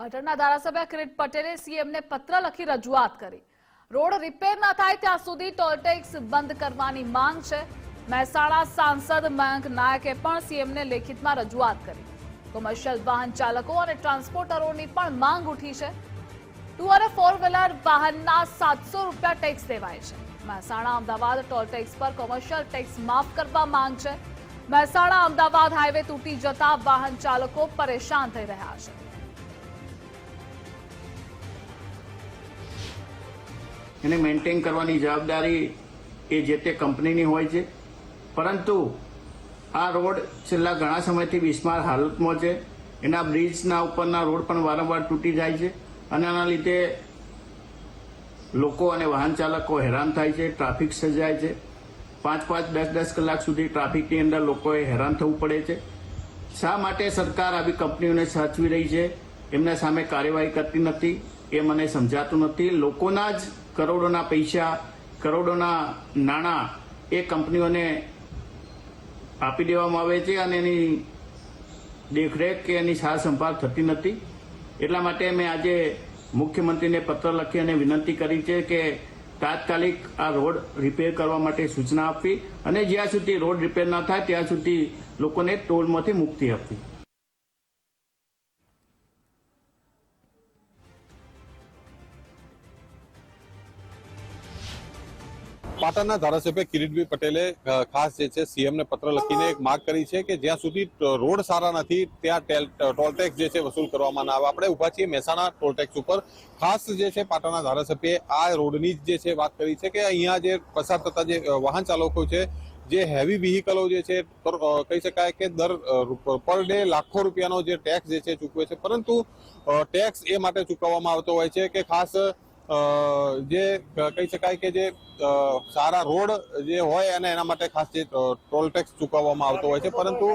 પાટણના ધારાસભ્ય કિરીટ પટેલે સીએમને પત્ર લખી રજૂઆત કરી. રોડ રિપેર ન થાય ત્યાં સુધી ટોલટેક્સ બંધ કરવાની માંગ છે. મહેસાણા સાંસદ મયંક નાયકે પણ સીએમને લેખિતમાં રજૂઆત કરી. કોમર્શિયલ વાહન ચાલકો અને ટ્રાન્સપોર્ટરોની પણ માંગ ઉઠી છે. ટુ અને ફોર વ્હીલર વાહનના સાતસો રૂપિયા ટેક્સ દેવાય છે. મહેસાણા, અમદાવાદ ટોલ ટેક્સ પર કોમર્શિયલ ટેક્સ માફ કરવા માંગ છે. મહેસાણા, અમદાવાદ હાઈવે તૂટી જતા વાહન ચાલકો પરેશાન થઈ રહ્યા છે. એને મેન્ટેન કરવાની જવાબદારી એ જે તે કંપનીની હોય છે. પરંતુ આ રોડ છેલ્લા ઘણા સમયથી બિસ્માર હાલતમાં છે. એના બ્રિજના ઉપરના રોડ પણ વારંવાર તૂટી જાય છે અને આના લીધે લોકો અને વાહન ચાલકો હેરાન થાય છે, ટ્રાફિક સર્જાય છે. પાંચ પાંચ, દસ દસ કલાક સુધી ટ્રાફિકની અંદર લોકોએ હેરાન થવું પડે છે. શા માટે સરકાર આવી કંપનીઓને સાચવી રહી છે? એમના સામે કાર્યવાહી કરતી નથી, એ મને સમજાતું નથી. લોકોના જ કરોડોના પૈસા, કરોડોના નાણાં એ કંપનીઓને આપી દેવામાં આવે છે અને એની દેખરેખ કે એની સાર સંભાળ થતી નથી. એટલા માટે મેં આજે મુખ્યમંત્રીને પત્ર લખી અને વિનંતી કરી છે કે તાત્કાલિક આ રોડ રિપેર કરવા માટે સૂચના આપવી અને જ્યાં સુધી રોડ રિપેર ન થાય ત્યાં સુધી લોકોને ટોલમાંથી મુક્તિ આપવી. પાટણના ધારાસભ્ય કિરીટભાઈ પટેલે ખાસ જે છે, સીએમને પત્ર લખીને એક માગ કરી છે કે જ્યાં સુધી રોડ સારા નથી, ત્યાં ટેલ- ટેક્સ જે છે વસૂલ કરવામાં ના આવે. આપણે ઊભા છીએ મહેસાણા ટોલ ટેક્સ ઉપર. ખાસ જે છે પાટણના ધારાસભ્યએ આ રોડની જ છે વાત કરી છે કે અહીંયા જે પસાર થતા જે વાહન ચાલકો છે, જે હેવી વ્હીકલો જે છે કહી શકાય કે દર પર ડે લાખો રૂપિયાનો જે ટેક્સ જે છે ચૂકવે છે. પરંતુ ટેક્સ એ માટે ચૂકવવામાં આવતો હોય છે કે ખાસ જે કહી શકાય કે જે સારા રોડ જે હોય અને એના માટે ખાસ જે ટોલ ટેક્સ ચૂકવવામાં આવતો હોય છે. પરંતુ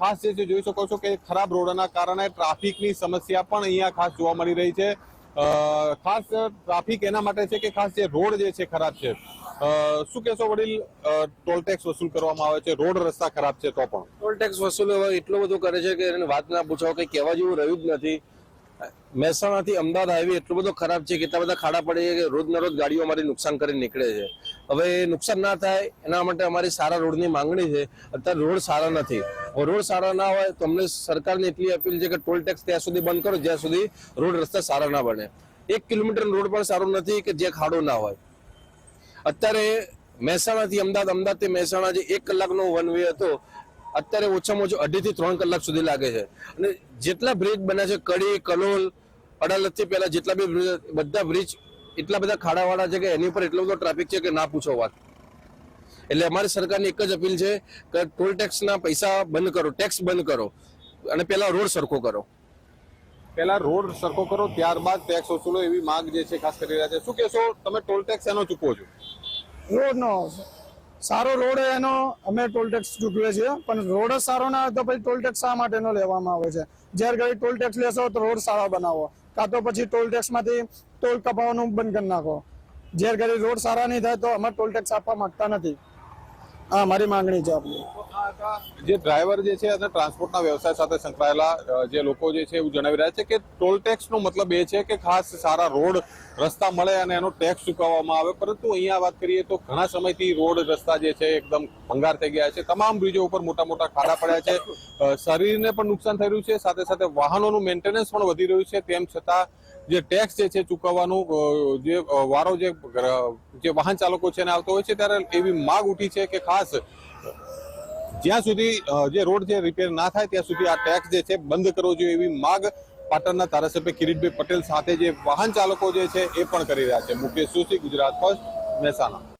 ખાસ જે જોઈ શકો છો કે ખરાબ રોડના કારણે ટ્રાફિકની સમસ્યા પણ અહીંયા ખાસ જોવા મળી રહી છે. ખાસ ટ્રાફિક એના માટે છે કે ખાસ જે રોડ જે છે ખરાબ છે. શું કહેશો વડીલ? ટોલ ટેક્સ વસૂલ કરવામાં આવે છે, રોડ રસ્તા ખરાબ છે તો પણ. ટોલ ટેક્સ વસૂલ એટલું બધું કરે છે કે એને વાત ના પૂછો કે કહેવા જેવું રહ્યું જ નથી. મહેસાણાથી અમદાવાદ હાઈવે એટલું બધો ખરાબ છે કેટલા બધા ખાડા પડે કે રોજ ના રોજ ગાડીઓ અમારી નુકસાન કરી નીકળે છે. હવે નુકસાન ના થાય, એના માટે અમારી સારા રોડની માંગણી છે. અત્યારે રોડ સારા નથી. રોડ સારા ના હોય તો અમને સરકારની એટલી અપીલ છે કે ટોલ ટેક્સ ત્યાં સુધી બંધ કરો, જ્યાં સુધી રોડ રસ્તા સારા ના બને. એક કિલોમીટર રોડ પણ સારો નથી કે જે ખાડો ના હોય. અત્યારે મહેસાણાથી અમદાવાદ, અમદાવાદથી મહેસાણા જે એક કલાકનો વન વે હતો અત્યારે ઓછામાં ઓછું અઢી થી ત્રણ કલાક સુધી લાગે છે. અને જેટલા બ્રિજ બન્યા છે કડી કલોલ અડાલતથી પેલા જેટલા બી બધા બ્રિજ એટલા બધા ખાડાવાળા છે કે એની ઉપર એટલો બધો ટ્રાફિક છે કે ના પૂછો વાત. એટલે અમારી સરકારની એક જ અપીલ છે કે ટોલ ટેક્સના પૈસા બંધ કરો ટેક્સ બંધ કરો અને પહેલા રોડ સરખો કરો. પહેલા રોડ સરખો કરો ત્યારબાદ ટેક્સ વસૂલો એવી માંગ જે છે ખાસ કરી રહ્યા છે. શું કહેશો તમે ટોલ ટેક્સ એનો ચૂકવો છો? રોડનો. સારો રોડ એનો અમે ટોલ ટેક્સ ચૂકવીએ છીએ. પણ રોડ સારો ના હોય તો પછી ટોલ ટેક્સ શા માટેનો લેવામાં આવે છે? જ્યારે ઘડી ટોલ ટેક્સ લેશો તો રોડ સારા બનાવો. કાં તો પછી ટોલ ટેક્સમાંથી ટોલ કપાવવાનું બંધ કરી નાખો. જ્યારે ઘડી રોડ સારા નહીં થાય તો અમે ટોલ ટેક્સ આપવા માંગતા નથી. આ મારી માંગણી છે આપણી જે ડ્રાઈવર જે છે, અને ટ્રાન્સપોર્ટના વ્યવસાય સાથે સંકળાયેલા જે લોકો જે છે, એવું જણાવી રહ્યા છે કે ટોલ ટેક્સનો મતલબ એ છે કે ખાસ સારા રોડ રસ્તા મળે અને એનો ટેક્સ ચૂકવવામાં આવે. પરંતુ અહીંયા વાત કરીએ તો ઘણા સમયથી રોડ રસ્તા જે છે, એકદમ ભંગાર થઈ ગયા છે. તમામ બ્રિજો ઉપર મોટા મોટા ખાડા પડ્યા છે. શરીરને પણ નુકસાન થઈ રહ્યું છે. સાથે સાથે વાહનોનું મેન્ટેનન્સ પણ વધી રહ્યું છે. તેમ છતાં જે ટેક્સ જે છે ચૂકવવાનું જે વારો જે જે વાહન ચાલકો છે એને આવતો હોય છે, ત્યારે એવી માગ ઉઠી છે કે ખાસ જ્યાં સુધી જે રોડ જે રિપેર ના થાય, ત્યાં સુધી આ ટેક્સ જે છે બંધ કરવો જોઈએ એવી માગ પાટણના ધારાસભ્ય કિરીટભાઈ પટેલ સાથે જે વાહન ચાલકો જે છે એ પણ કરી રહ્યા છે. મુકેશ સુશી ગુજરાત ફર્સ્ટ મહેસાણા.